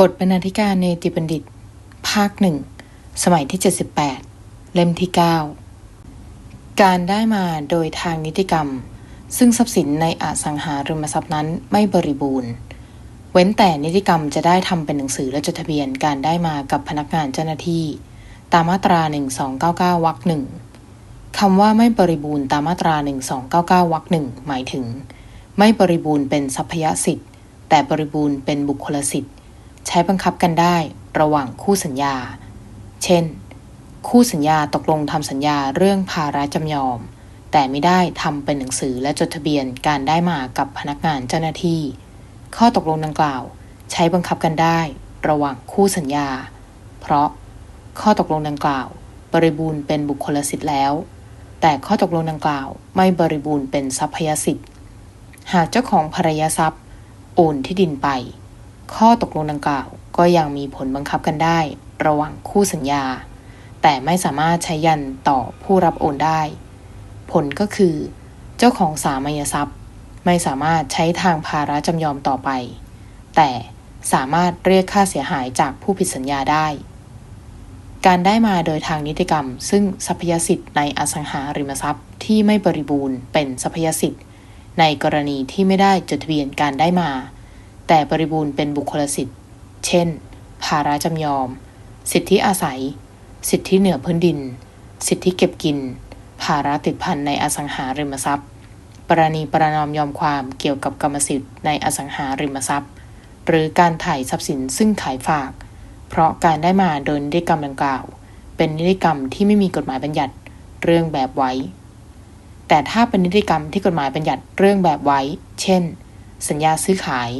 บทบรรณาธิการเนติบัณฑิต ภาคหนึ่ง สมัยที่ 78 เล่มที่ 9 การได้มาโดยทางนิติกรรม ซึ่งทรัพย์สินในอสังหาริมทรัพย์นั้นไม่บริบูรณ์ เว้นแต่นิติกรรมจะได้ทำเป็นหนังสือและจดทะเบียนการได้มากับพนักงานเจ้าหน้าที่ ตามมาตรา 1299วรรคหนึ่งคำว่าไม่บริบูรณ์ตามมาตรา 1299วรรคหนึ่งหมายถึง ไม่บริบูรณ์เป็นทรัพยสิทธิ์ แต่บริบูรณ์เป็นบุคคลสิทธิ ใช้บังคับกันได้ระหว่างคู่สัญญา เช่น คู่สัญญาตกลงทำสัญญาเรื่องภาระจำยอม แต่ไม่ได้ทำเป็นหนังสือและจดทะเบียนการได้มากับพนักงานเจ้าหน้าที่ ข้อตกลงดังกล่าว ใช้บังคับกันได้ระหว่างคู่สัญญา เพราะข้อตกลงดังกล่าว บริบูรณ์เป็นบุคคลสิทธิ์แล้ว แต่ข้อตกลงดังกล่าว ไม่บริบูรณ์เป็นทรัพยสิทธิ์ หากเจ้าของภรรยาทรัพย์ โอนที่ดินไป ข้อตกลงดังกล่าวก็ยังมีผลบังคับกันได้ ระหว่างคู่สัญญา แต่ไม่สามารถใช้ยันต่อผู้รับโอนได้ ผลก็คือ เจ้าของสามัญทรัพย์ ไม่สามารถใช้ทางภาระจำยอมต่อไป แต่สามารถเรียกค่าเสียหายจากผู้ผิดสัญญาได้ การได้มาโดยทางนิติกรรม ซึ่งทรัพยสิทธิ์ในอสังหาริมทรัพย์ที่ไม่บริบูรณ์เป็นทรัพยสิทธิ์ ในกรณีที่ไม่ได้จดทะเบียนการได้มา แต่บริบูรณ์เป็นบุคคลสิทธิ์ เช่น ภาระจำยอม สิทธิอาศัย สิทธิเหนือพื้นดิน สิทธิเก็บกิน ภาระติดพันในอสังหาริมทรัพย์ ปรณีประนอมยอมความเกี่ยวกับกรรมสิทธิ์ในอสังหาริมทรัพย์ หรือการถ่ายทรัพย์สินซึ่งขายฝาก เพราะการได้มาโดยนิติกรรมดังกล่าว เป็นนิติกรรมที่ไม่มีกฎหมายบัญญัติเรื่องแบบไว้ แต่ถ้าเป็นนิติกรรมที่กฎหมายบัญญัติเรื่องแบบไว้ เช่น สัญญาซื้อขาย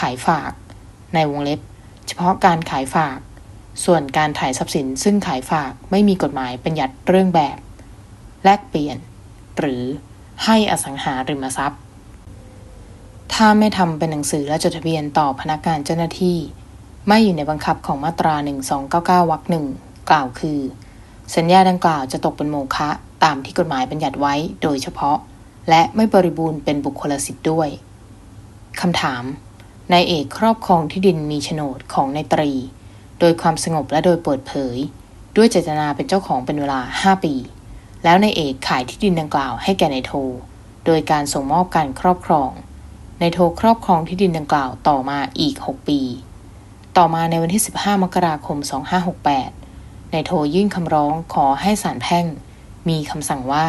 ขายฝาก ในวงเล็บ เฉพาะการขายฝาก ส่วนการถ่ายทรัพย์สินซึ่งขายฝากไม่มีกฎหมายบัญญัติเรื่องแบบ แลกเปลี่ยน หรือให้อสังหาริมทรัพย์ ถ้าไม่ทำเป็นหนังสือและจดทะเบียนต่อพนักงานเจ้าหน้าที่ ไม่อยู่ในบังคับของมาตรา 1299วรรคหนึ่งกล่าวคือ สัญญาดังกล่าวจะตกเป็นโมฆะตามที่กฎหมายบัญญัติไว้โดยเฉพาะ และไม่บริบูรณ์เป็นบุคคลสิทธิ์ด้วยคำถาม นายเอกครอบครองที่ดินมีโฉนดของนายตรี โดยความสงบและโดยเปิดเผย ด้วยเจตนาเป็นเจ้าของเป็นเวลา 5 ปี แล้วนายเอกขายที่ดินดังกล่าวให้แก่นายโท โดยการส่งมอบการครอบครองนายโทครอบครองที่ดินดังกล่าวต่อมาอีก 6 ปี ต่อมาในวันที่ 15 มกราคม 2568นายโทยื่นคำร้องขอให้ศาลแพ่ง มีคำสั่งว่า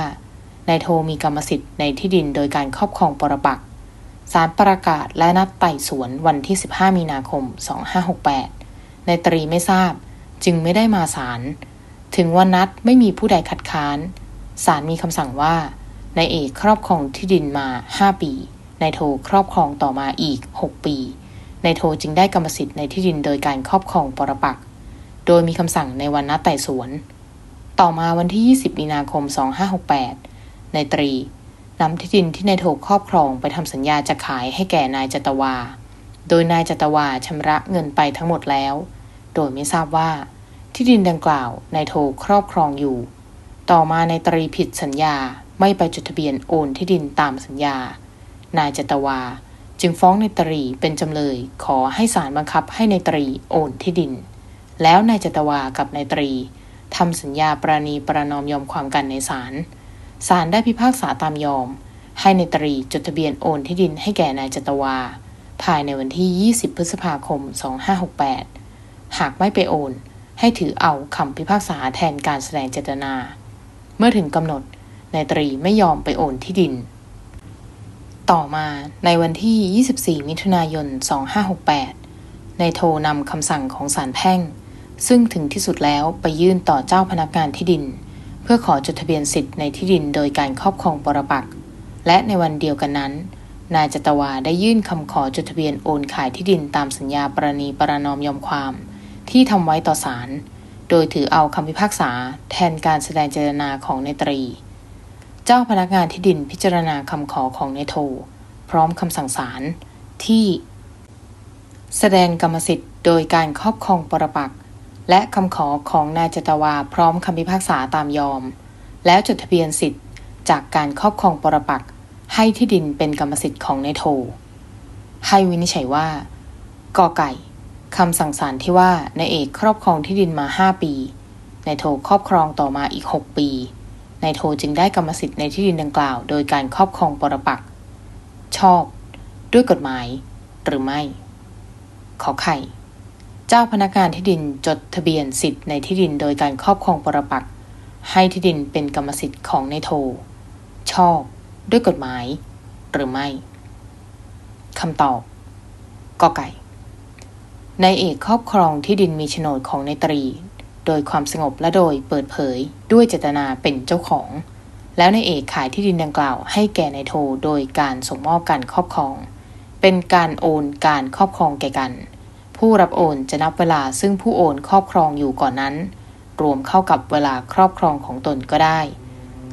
นายโทมีกรรมสิทธิ์ในที่ดินโดยการครอบครองปรปักษ ศาลประกาศและนัดไต่สวนวันที่ 15 มีนาคม 2568นายตรีไม่ทราบจึงไม่ได้มาศาล ถึงวันนัดไม่มีผู้ใดคัดค้าน ศาลมีคำสั่งว่านายเอกครอบครองที่ดินมา 5 ปี นายโทครอบครองต่อมาอีก 6 ปี นายโทจึงได้กรรมสิทธิ์ในที่ดินโดยการครอบครองปรปัก โดยมีคำสั่งในวันนัดไต่สวน ต่อมาวันที่ 20 มีนาคม 2568 นายตรี นำที่ดินที่นายโทครอบครองไปทำสัญญาจะขายให้แก่นายจตวา โดยนายจตวาชำระเงินไปทั้งหมดแล้ว โดยไม่ทราบว่า ที่ดินดังกล่าวนายโทครอบครองอยู่ ต่อมานายตรีผิดสัญญาไม่ไปจดทะเบียนโอนที่ดินตามสัญญา นายจตวาจึงฟ้องนายตรีเป็นจำเลย ขอให้ศาลบังคับให้นายตรีโอนที่ดิน แล้วนายจตวากับนายตรีทำสัญญาปราณีประนอมยอมความกันในศาล ศาลได้พิพากษาตามยอม ให้ในตรีจดทะเบียนโอนที่ดินให้แก่นายจตวา ภายในวันที่ 20 พฤษภาคม 2568 หากไม่ไปโอน ให้ถือเอาคำพิพากษาแทนการแสดงเจตนา เมื่อถึงกำหนดนายตรีไม่ยอมไปโอนที่ดิน ต่อมาในวันที่ 24 มิถุนายน 2568 นายโทนำคำสั่งของศาลแพ่ง ซึ่งถึงที่สุดแล้วไปยื่นต่อเจ้าพนักงานที่ดิน พื่อขอจดทะเบียนสิทธิ์ในที่ดินโดยการครอบครองปรปักษ์และในวันเดียวกันนั้น นายจตวาได้ยื่นคำขอจดทะเบียนโอนขายที่ดินตามสัญญาปรณีประนอมยอมความ ที่ทำไว้ต่อศาลโดยถือเอาคำพิพากษาแทนการแสดงเจตนาของนายตรี เจ้าพนักงานที่ดินพิจารณาคำขอของนายโท พร้อมคำสั่งศาลที่ แสดงกรรมสิทธิ์โดยการครอบครองปรปักษ์ และคำขอของนายจตวาพร้อมคำพิพากษาตามยอม แล้วจดทะเบียนสิทธิ์ จากการครอบครองปรปักษ์ให้ที่ดินเป็นกรรมสิทธิ์ของนายโท ให้วินิจฉัยว่ากอไก่คำสั่งศาลที่ว่านายเอกครอบครองที่ดินมา 5 ปีนายโทครอบครองต่อมาอีก 6 ปีนายโทจึงได้กรรมสิทธิ์ในที่ดินดังกล่าว โดยการครอบครองปรปักษ์ชอบ ด้วยกฎหมาย หรือไม่ ขอไข่ เจ้าพนักงานที่ดินจดทะเบียนสิทธิ์ในที่ดินโดยการครอบครองปรปักษ์ให้ที่ดินเป็นกรรมสิทธิ์ของนายโท ชอบด้วยกฎหมาย หรือไม่คำตอบกอไก่นายเอกครอบครองที่ดินมีโฉนดของนายตรี โดยความสงบและโดยเปิดเผยด้วยเจตนาเป็นเจ้าของ แล้วนายเอกขายที่ดินดังกล่าว ให้แก่นายโทโดยการส่งมอบการครอบครอง เป็นการโอนการครอบครองแก่กัน ผู้รับโอนจะนับเวลาซึ่งผู้โอนครอบครองอยู่ก่อนนั้น รวมเข้ากับเวลาครอบครองของตนก็ได้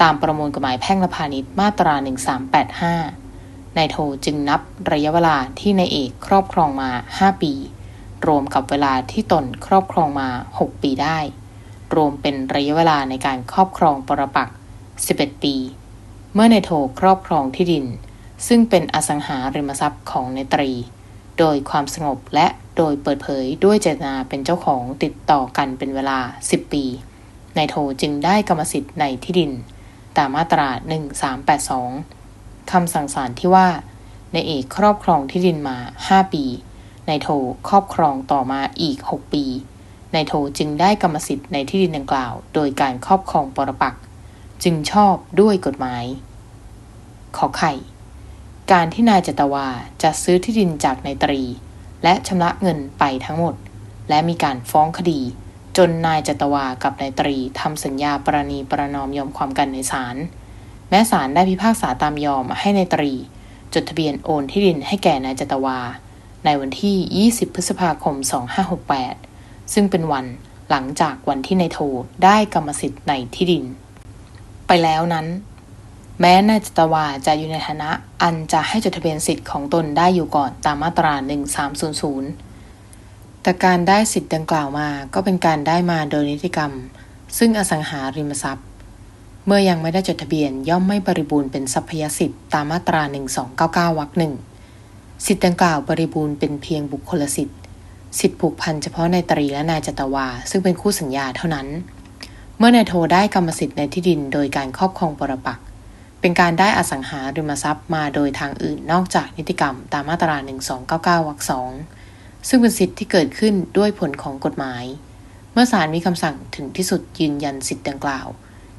ตามประมวลกฎหมายแพ่งและพาณิชย์มาตรา 1385นายโทจึงนับระยะเวลาที่นายเอกครอบครองมา 5 ปี รวมกับเวลาที่ตนครอบครองมา 6 ปีได้ รวมเป็นระยะเวลาในการครอบครองปรปักษ์11 ปี เมื่อนายโทครอบครองที่ดิน ซึ่งเป็นอสังหาริมทรัพย์ของนายตรี โดยความสงบและโดยเปิดเผยด้วยเจตนาเป็นเจ้าของติดต่อกันเป็นเวลา 10 ปี นายโทจึงได้กรรมสิทธิ์ในที่ดิน ตามมาตรา 1382 คำสั่งศาลที่ว่าในเอกครอบครองที่ดินมา 5 ปี นายโทครอบครองต่อมาอีก 6 ปี นายโทจึงได้กรรมสิทธิ์ในที่ดินดังกล่าว โดยการครอบครองปรปัก จึงชอบด้วยกฎหมาย ขอไข่ การที่นายจตวาจะซื้อที่ดินจากนายตรี และชำระเงินไปทั้งหมด และมีการฟ้องคดี จนนายจตวากับนายตรีทำสัญญาปรณีประนอมยอมความกันในศาลแม้ศาลได้พิพากษาตามยอมให้นายตรี จดทะเบียนโอนที่ดินให้แก่นายจตวา ในวันที่ 20 พฤษภาคม 2568 ซึ่งเป็นวันหลังจากวันที่นายโทได้กรรมสิทธิ์ในที่ดิน ไปแล้วนั้น แม้นายจตวาจะอยู่ในฐานะอันจะให้จดทะเบียนสิทธิ์ของตนได้อยู่ก่อนตามมาตรา 1300 แต่การได้สิทธิ์ดังกล่าวมาก็เป็นการได้มาโดยนิติกรรม ซึ่งอสังหาริมทรัพย์ เมื่อยังไม่ได้จดทะเบียนย่อมไม่บริบูรณ์เป็นทรัพยสิทธิ์ตามมาตรา 1299 วรรคหนึ่งสิทธิ์ดังกล่าวบริบูรณ์เป็นเพียงบุคคลสิทธิ์ สิทธิผูกพันเฉพาะนายตรีและนายจตวา ซึ่งเป็นคู่สัญญาเท่านั้น เมื่อนายโทได้กรรมสิทธิ์ในที่ดินโดยการครอบครองปรปักษ เป็นการได้อสังหาริมทรัพย์มาโดยทางอื่นนอกจากนิติกรรมตามมาตรา 1299 วรรคสองซึ่งเป็นสิทธิ์ที่เกิดขึ้นด้วยผลของกฎหมาย เมื่อศาลมีคำสั่งถึงที่สุดยืนยันสิทธิ์ดังกล่าว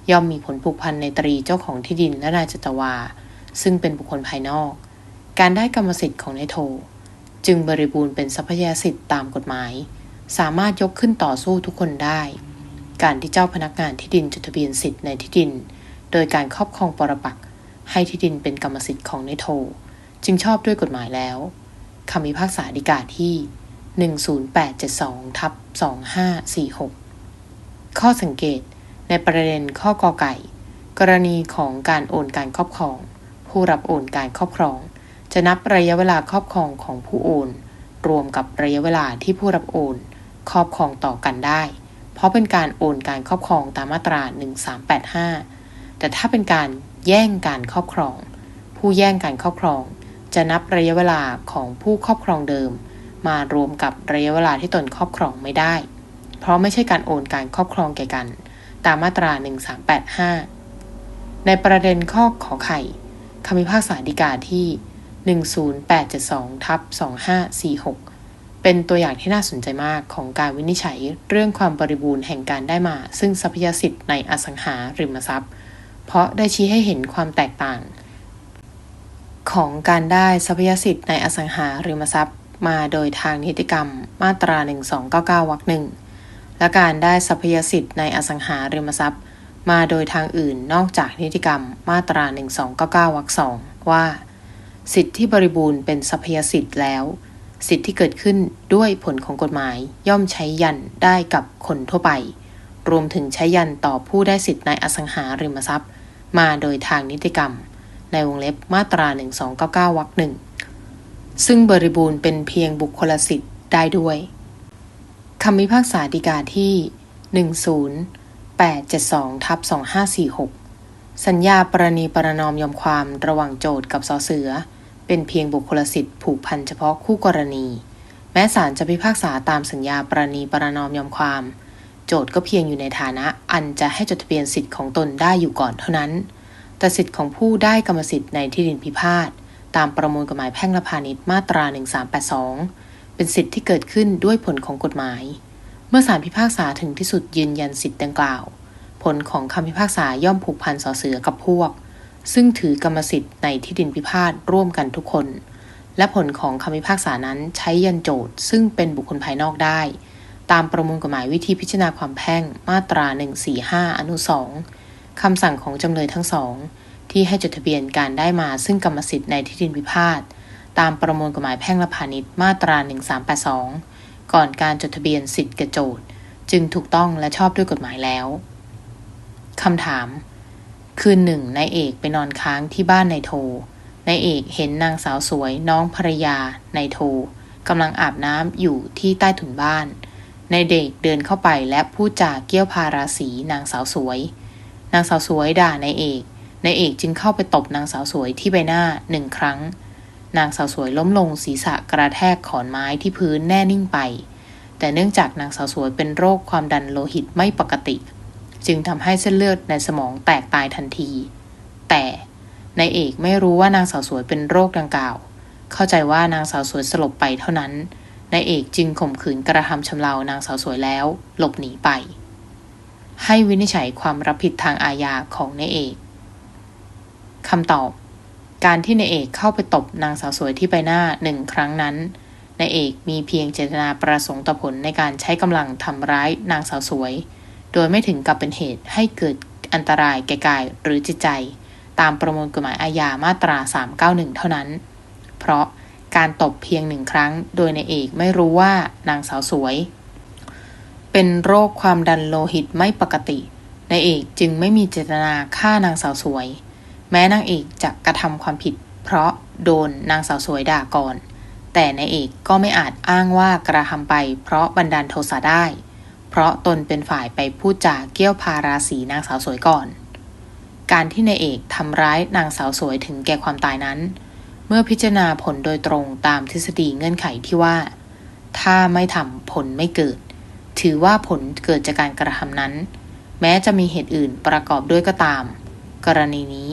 ย่อมมีผลผูกพันในตรีเจ้าของที่ดินและนายจตวา ซึ่งเป็นบุคคลภายนอก การได้กรรมสิทธิ์ของนายโท จึงบริบูรณ์เป็นทรัพยสิทธิ์ตามกฎหมาย สามารถยกขึ้นต่อสู้ทุกคนได้ การที่เจ้าพนักงานที่ดินจดทะเบียนสิทธิ์ในที่ดิน โดยการครอบครองปรปักให้ที่ดินเป็นกรรมสิทธิ์ของนายโท จึงชอบด้วยกฎหมายแล้วคำพิพากษาฎีกาที่ 10872ทับ2546 ข้อสังเกตในประเด็นข้อกอไก่ กรณีของการโอนการครอบครอง ผู้รับโอนการครอบครอง จะนับระยะเวลาครอบครองของผู้โอน รวมกับระยะเวลาที่ผู้รับโอน ครอบครองต่อกันได้ เพราะเป็นการโอนการครอบครองตามมาตรา 1385 แต่ถ้าเป็นการแย่งการครอบครอง ผู้แย่งการครอบครอง จะนับระยะเวลาของผู้ครอบครองเดิม มารวมกับระยะเวลาที่ตนครอบครองไม่ได้ เพราะไม่ใช่การโอนการครอบครองแก่กัน ตามมาตรา 1385 ในประเด็นข้อขอไข่คำพิพากษาฎีกาที่ 10872ทับ2546 เป็นตัวอย่างที่น่าสนใจมากของการวินิจฉัยเรื่องความบริบูรณ์แห่งการได้มา ซึ่งทรัพยสิทธิ์ในอสังหาริมทรัพย์ เพราะได้ชี้ให้เห็นความแตกต่าง ของการได้ทรัพยสิทธิ์ในอสังหาริมทรัพย์มาโดยทางนิติกรรมมาตรา 1299วรรคหนึ่งและการได้ทรัพยสิทธิ์ในอสังหาริมทรัพย์ มาโดยทางอื่นนอกจากนิติกรรมมาตรา 1299วรรคสองว่า สิทธิที่บริบูรณ์เป็นทรัพยสิทธิ์แล้ว สิทธิที่เกิดขึ้นด้วยผลของกฎหมายย่อมใช้ยันได้กับคนทั่วไป รวมถึงใช้ยันต่อผู้ได้สิทธิ์ในอสังหาริมทรัพย์ มาโดยทางนิติกรรม ในวงเล็บมาตรา 1299วรรคหนึ่งซึ่งบริบูรณ์เป็นเพียงบุคคลสิทธิ์ได้ด้วยคำพิพากษาฎีกาที่ 10872ทับ2546 สัญญาปรณีประนอมยอมความระหว่างโจทก์กับสอเสือ เป็นเพียงบุคคลสิทธิ์ผูกพันเฉพาะคู่กรณี แม้ศาลจะพิพากษาตามสัญญาปรณีประนอมยอมความ โจทก์ก็เพียงอยู่ในฐานะอันจะให้จดทะเบียนสิทธิ์ของตนได้อยู่ก่อนเท่านั้น แต่สิทธิ์ของผู้ได้กรรมสิทธิ์ในที่ดินพิพาทตามประมวลกฎหมายแพ่งและพาณิชย์มาตรา 1382 เป็นสิทธิ์ที่เกิดขึ้นด้วยผลของกฎหมาย เมื่อศาลพิพากษาถึงที่สุดยืนยันสิทธิ์ดังกล่าว ผลของคำพิพากษาย่อมผูกพันสอเสือกับพวก ซึ่งถือกรรมสิทธิ์ในที่ดินพิพาทร่วมกันทุกคน และผลของคำพิพากษานั้นใช้ยันโจทย์ซึ่งเป็นบุคคลภายนอกได้ ตามประมวลกฎหมายวิธีพิจารณาความแพ่งมาตรา 145 อนุ 2 คำสั่งของจำเลยทั้งสอง ที่ให้จดทะเบียนการได้มาซึ่งกรรมสิทธิ์ในที่ดินพิพาทตามประมวลกฎหมายแพ่งและพาณิชย์มาตรา 1382 ก่อนการจดทะเบียนสิทธิ์กระโจทย์จึงถูกต้องและชอบด้วยกฎหมายแล้ว คำถาม คืนหนึ่งนายเอกไปนอนค้างที่บ้านนายโทนายเอกเห็นนางสาวสวยน้องภรรยานายโทกำลังอาบน้ำอยู่ที่ใต้ถุนบ้าน นายเด็กเดินเข้าไปและพูดจาเกี้ยวพาราสีนางสาวสวย นางสาวสวยด่านายเอก นายเอกจึงเข้าไปตบนางสาวสวยที่ใบหน้าหนึ่งครั้ง นางสาวสวยล้มลงศีรษะกระแทกขอนไม้ที่พื้นแน่นิ่งไป แต่เนื่องจากนางสาวสวยเป็นโรคความดันโลหิตไม่ปกติ จึงทำให้เส้นเลือดในสมองแตกตายทันที แต่นายเอกไม่รู้ว่านางสาวสวยเป็นโรคดังกล่าว เข้าใจว่านางสาวสวยสลบไปเท่านั้น นายเอกจึงข่มขืนกระทำชำเรานางสาวสวยแล้ว หลบหนีไป ให้วินิจฉัยความรับผิดทางอาญาของนายเอกคำตอบ การที่นายเอกเข้าไปตบนางสาวสวยที่ใบหน้าหนึ่งครั้งนั้นนายเอกมีเพียงเจตนาประสงค์ต่อผลในการใช้กำลังทำร้ายนางสาวสวย โดยไม่ถึงกับเป็นเหตุให้เกิดอันตรายแก่กายหรือจิตใจ ตามประมวลกฎหมายอาญามาตรา 391 เท่านั้น เพราะ การตบเพียงหนึ่งครั้ง โดยนายเอกไม่รู้ว่านางสาวสวย เป็นโรคความดันโลหิตไม่ปกตินายเอกจึงไม่มีเจตนาฆ่านางสาวสวย แม้นางเอกจะกระทำความผิด เพราะโดนนางสาวสวยด่าก่อน แต่นายเอกก็ไม่อาจอ้างว่ากระทำไป เพราะบันดาลโทสะได้ เพราะตนเป็นฝ่ายไปพูดจาเกี้ยวพาราสีนางสาวสวยก่อน การที่นายเอกทำร้ายนางสาวสวยถึงแก่ความตายนั้น เมื่อพิจารณาผลโดยตรงตามทฤษฎีเงื่อนไขที่ว่า ถ้าไม่ทำผลไม่เกิด ถือว่าผลเกิดจากการกระทำนั้น แม้จะมีเหตุอื่นประกอบด้วยก็ตาม กรณีนี้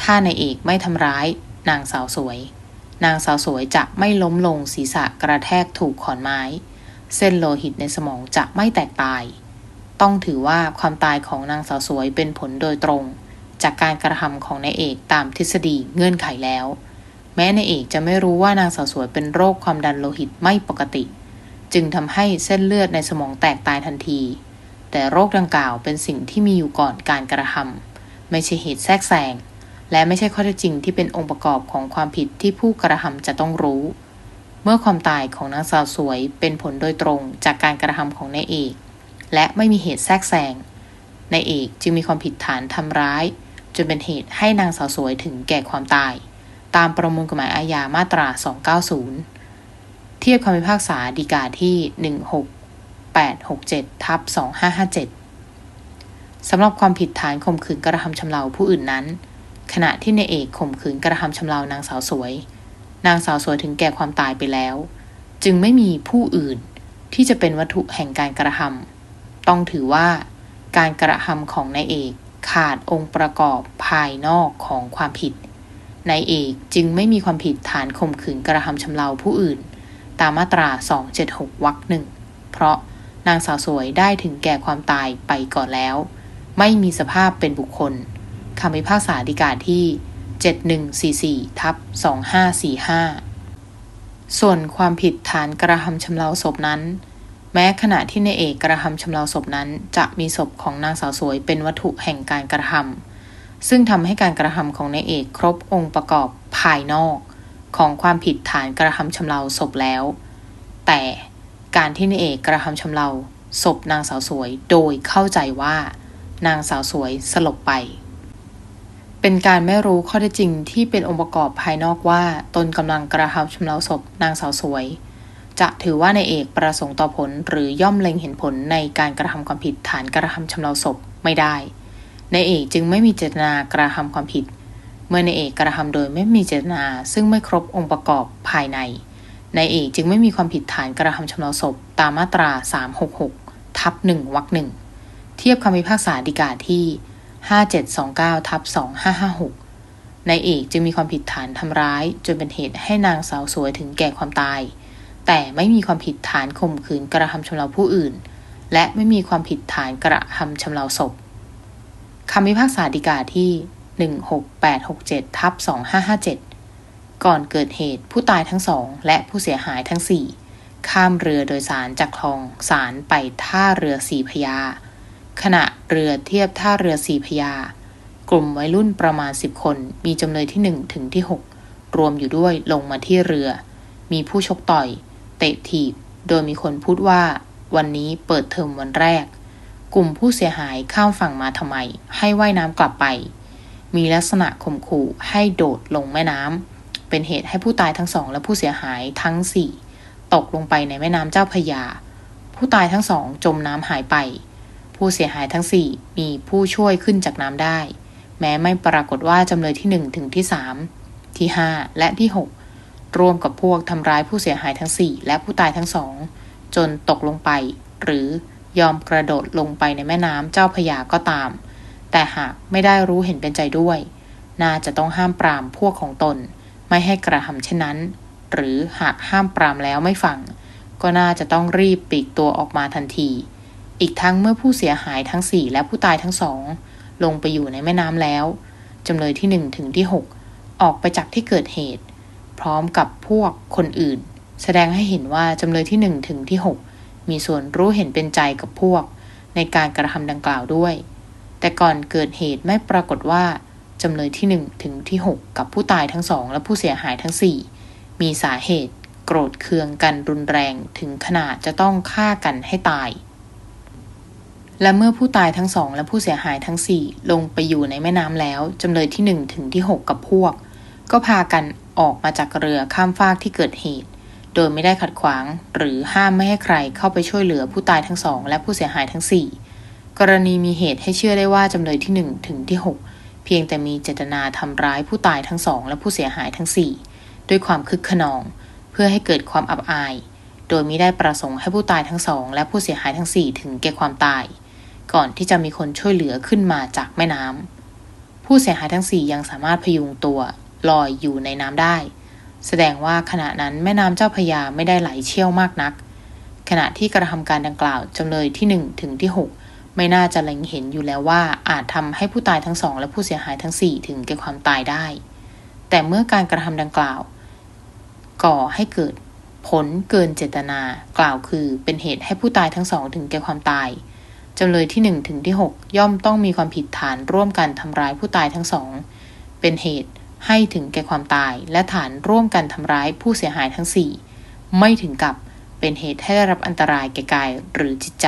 ถ้านายเอกไม่ทำร้าย นางสาวสวย นางสาวสวยจะไม่ล้มลงศีรษะกระแทกถูกขอนไม้ เส้นโลหิตในสมองจะไม่แตกตาย ต้องถือว่าความตายของนางสาวสวยเป็นผลโดยตรง จากการกระทำของนายเอกตามทฤษฎีเงื่อนไขแล้ว แม้ในเอกจะไม่รู้ว่านางสาวสวยเป็นโรคความดันโลหิตไม่ปกติ จึงทำให้เส้นเลือดในสมองแตกตายทันที แต่โรคดังกล่าวเป็นสิ่งที่มีอยู่ก่อนการกระทำไม่ใช่เหตุแทรกแซงและไม่ใช่ข้อเท็จจริงที่เป็นองค์ประกอบของความผิดที่ผู้กระทำจะต้องรู้ เมื่อความตายของนางสาวสวยเป็นผลโดยตรงจากการกระทำของนายเอก และไม่มีเหตุแทรกแซงนายเอกจึงมีความผิดฐานทำร้าย จนเป็นเหตุให้นางสาวสวยถึงแก่ความตาย ตามประมวลกฎหมายอาญามาตรา 290 เทียบคำพิพากษาดีกาที่ 16867ทับ2557 สำหรับความผิดฐานข่มขืนกระทำชำเราผู้อื่นนั้น ขณะที่นายเอกข่มขืนกระทำชำเรานางสาวสวย นางสาวสวยถึงแก่ความตายไปแล้ว จึงไม่มีผู้อื่นที่จะเป็นวัตถุแห่งการกระทำต้องถือว่าการกระทำของนายเอกขาดองค์ประกอบภายนอกของความผิด นายเอกจึงไม่มีความผิดฐานข่มขืนกระทำชำเราผู้อื่น ตามมาตรา 276 วรรคหนึ่ง เพราะนางสาวสวยได้ถึงแก่ความตายไปก่อนแล้ว ไม่มีสภาพเป็นบุคคลคำพิพากษาฎีกาที่ 7144ทับ2545 ส่วนความผิดฐานกระทำชำเราศพนั้น แม้ขณะที่ในเอกกระทำชำเราศพนั้น จะมีศพของนางสาวสวยเป็นวัตถุแห่งการกระทำ ซึ่งทำให้การกระทำของนายเอกครบองค์ประกอบภายนอกของความผิดฐานกระทำชำเราศพแล้ว แต่การที่นายเอกกระทำชำเราศพนางสาวสวยโดยเข้าใจว่า นางสาวสวยสลบไป เป็นการไม่รู้ข้อเท็จจริงที่เป็นองค์ประกอบภายนอกว่า ตนกำลังกระทำชำเราศพนางสาวสวย จะถือว่าในเอกประสงค์ต่อผลหรือย่อมเล็งเห็นผลในการกระทำความผิดฐานกระทำชำเราศพไม่ได้ ในเอกจึงไม่มีเจตนากระทำความผิด เมื่อในเอกกระทำโดยไม่มีเจตนาซึ่งไม่ครบองค์ประกอบภายในนายเอกจึงไม่มีความผิดฐานกระทำชำเราศพตามมาตรา 366 ทับ1วรรคหนึ่งเทียบคำพิพากษาฎีกาที่ 5729ทับ2556 นายเอกจึงมีความผิดฐานทำร้าย จนเป็นเหตุให้นางสาวสวยถึงแก่ความตาย แต่ไม่มีความผิดฐานข่มขืนกระทำชำเราผู้อื่น และไม่มีความผิดฐานกระทำชำเราศพ คำพิพากษาฎีกาที่ 16867ทับ2557 ก่อนเกิดเหตุผู้ตายทั้งสอง และผู้เสียหายทั้งสี่ข้ามเรือโดยสารจากคลองสารไปท่าเรือสีพยา ขณะเรือเทียบท่าเรือสีพยา กลุ่มวัยรุ่นประมาณ 10 คน มีจำเลยที่ 1 ถึงที่ 6 รวมอยู่ด้วยลงมาที่เรือ มีผู้ชกต่อย เตะถีบ โดยมีคนพูดว่า วันนี้เปิดเทอมวันแรก กลุ่มผู้เสียหายข้ามฝั่งมาทำไม ให้ว่ายน้ำกลับไป มีลักษณะข่มขู่ให้โดดลงแม่น้ำเป็นเหตุให้ผู้ตายทั้งสอง และผู้เสียหายทั้งสี่ตกลงไปในแม่น้ำเจ้าพยา ผู้ตายทั้งสองจมน้ำหายไป ผู้เสียหายทั้งสี่มีผู้ช่วยขึ้นจากน้ำได้ แม้ไม่ปรากฏว่าจำเลยที่หนึ่งถึงที่สามที่ห้าและที่หกร่วมกับพวกทำร้ายผู้เสียหายทั้งสี่และผู้ตายทั้งสอง จนตกลงไป หรือ ยอมกระโดดลงไปในแม่น้ำเจ้าพยาก็ตาม แต่หากไม่ได้รู้เห็นเป็นใจด้วย น่าจะต้องห้ามปรามพวกของตน ไม่ให้กระทำเช่นนั้น หรือหากห้ามปรามแล้วไม่ฟัง ก็น่าจะต้องรีบปลีกตัวออกมาทันที อีกทั้งเมื่อผู้เสียหายทั้งสี่และผู้ตายทั้งสอง ลงไปอยู่ในแม่น้ำแล้วจำเลยที่หนึ่งถึงที่หกออกไปจากที่เกิดเหตุ พร้อมกับพวกคนอื่น แสดงให้เห็นว่าจำเลยที่หนึ่งถึงที่หก มีส่วนรู้เห็นเป็นใจกับพวก ในการกระทำดังกล่าวด้วย แต่ก่อนเกิดเหตุไม่ปรากฏว่าจำเลยที่ 1 ถึงที่ 6 กับผู้ตายทั้งสองและผู้เสียหายทั้ง 4 มีสาเหตุโกรธเคืองกันรุนแรงถึงขนาดจะต้องฆ่ากันให้ตาย และเมื่อผู้ตายทั้งสองและผู้เสียหายทั้ง 4 ลงไปอยู่ในแม่น้ำแล้วจำเลยที่ 1 ถึงที่ 6 กับพวก ก็พากันออกมาจากเรือข้ามฟากที่เกิดเหตุ โดยไม่ได้ขัดขวาง หรือห้ามไม่ให้ใครเข้าไปช่วยเหลือผู้ตายทั้งสอง และผู้เสียหายทั้ง 4 กรณีมีเหตุให้เชื่อได้ว่าจำเลยที่ 1 ถึงที่ 6 เพียงแต่มีเจตนาทำร้ายผู้ตายทั้งสอง และผู้เสียหายทั้ง 4 ด้วยความคึกขนอง เพื่อให้เกิดความอับอาย โดยไม่ได้ประสงค์ให้ผู้ตายทั้งสอง และผู้เสียหายทั้ง 4 ถึงแก่ความตาย ก่อนที่จะมีคนช่วยเหลือขึ้นมาจากแม่น้ำผู้เสียหายทั้ง 4 ยังสามารถพยุงตัวลอยอยู่ในน้ำได้ แสดงว่าขณะนั้นแม่น้ำเจ้าพยาไม่ได้ไหลเชี่ยวมากนัก ขณะที่กระทำการดังกล่าวจำเลยที่ 1 ถึงที่ 6 ไม่น่าจะเล็งเห็นอยู่แล้วว่าอาจทำให้ผู้ตายทั้งสองและผู้เสียหายทั้ง 4 ถึงแก่ความตายได้ แต่เมื่อการกระทำดังกล่าว ก่อให้เกิดผลเกินเจตนากล่าวคือเป็นเหตุให้ผู้ตายทั้งสองถึงแก่ความตายจำเลยที่ 1 ถึงที่ 6 ย่อมต้องมีความผิดฐานร่วมกันทำร้ายผู้ตายทั้งสอง เป็นเหตุ ให้ถึงแก่ความตาย และฐานร่วมกันทำร้ายผู้เสียหายทั้ง 4 ไม่ถึงกับเป็นเหตุให้ได้รับอันตรายแก่กายหรือจิตใจ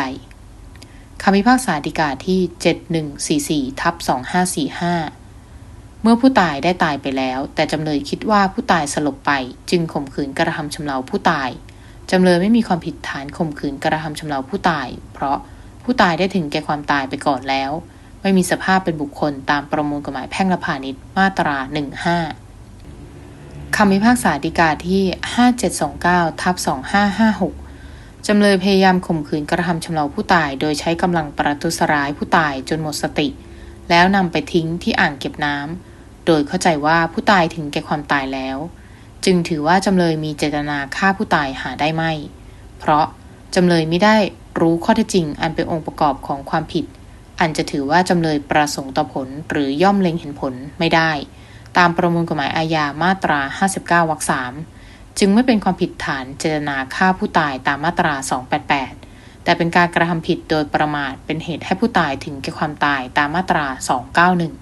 คำพิพากษาฎีกาที่ 7144ทับ2545 เมื่อผู้ตายได้ตายไปแล้ว แต่จำเลยคิดว่าผู้ตายสลบไป จึงข่มขืนกระทำชำเราผู้ตาย จำเลยไม่มีความผิดฐานข่มขืนกระทำชำเราผู้ตาย เพราะผู้ตายได้ถึงแก่ความตายไปก่อนแล้ว ไม่มีสภาพเป็นบุคคลตามประมวลกฎหมายแพ่งและพาณิชย์มาตรา 15คำพิพากษาฎีกาที่ 5729 ทับ 2556 จำเลยพยายามข่มขืนกระทำชำเราผู้ตาย โดยใช้กำลังประทุษร้ายผู้ตายจนหมดสติ แล้วนำไปทิ้งที่อ่างเก็บน้ำ โดยเข้าใจว่าผู้ตายถึงแก่ความตายแล้ว จึงถือว่าจำเลยมีเจตนาฆ่าผู้ตายหาได้ไม่ เพราะจำเลยไม่ได้รู้ข้อเท็จจริงอันเป็นองค์ประกอบของความผิด อันจะถือว่าจำเลยประสงค์ต่อผลหรือย่อมเล็งเห็นผลไม่ได้ ตามประมวลกฎหมายอาญามาตรา 59 วรรค3จึงไม่เป็นความผิดฐานเจตนาฆ่าผู้ตายตามมาตรา 288 แต่เป็นการกระทำผิดโดยประมาทเป็นเหตุให้ผู้ตายถึงแก่ความตายตามมาตรา 291